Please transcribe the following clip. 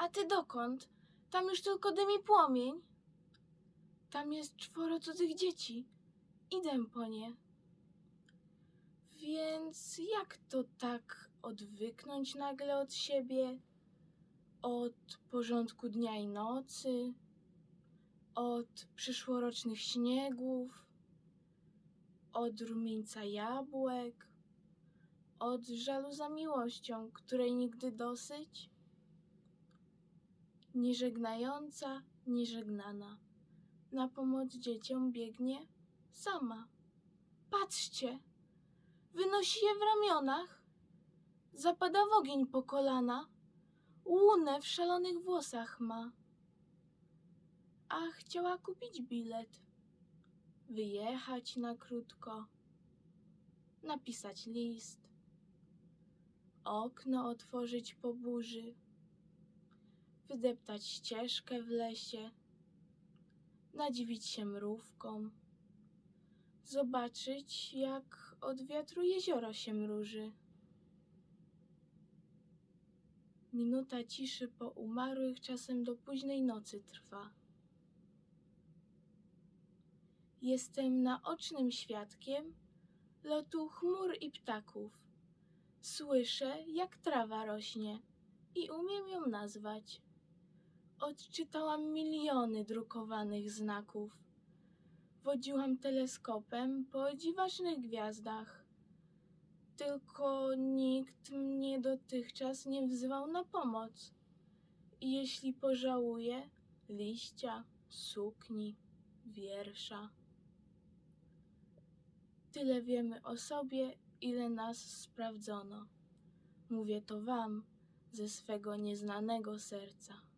A ty dokąd? Tam już tylko dym i płomień. Tam jest czworo cudzych dzieci. Idę po nie. Więc jak to tak odwyknąć nagle od siebie? Od porządku dnia i nocy? Od przyszłorocznych śniegów? Od rumieńca jabłek? Od żalu za miłością, której nigdy dosyć? Nieżegnająca, nieżegnana. Na pomoc dzieciom biegnie sama. Patrzcie! Wynosi je w ramionach. Zapada w ogień po kolana. Łunę w szalonych włosach ma. A chciała kupić bilet. Wyjechać na krótko. Napisać list. Okno otworzyć po burzy. Wydeptać ścieżkę w lesie. Nadziwić się mrówkom. Zobaczyć, jak od wiatru jezioro się mruży. Minuta ciszy po umarłych czasem do późnej nocy trwa. Jestem naocznym świadkiem lotu chmur i ptaków. Słyszę, jak trawa rośnie i umiem ją nazwać. Odczytałam miliony drukowanych znaków. Wodziłam teleskopem po dziwacznych gwiazdach. Tylko nikt mnie dotychczas nie wzywał na pomoc. Jeśli pożałuję liścia, sukni, wiersza. Tyle wiemy o sobie, ile nas sprawdzono. Mówię to wam ze swego nieznanego serca.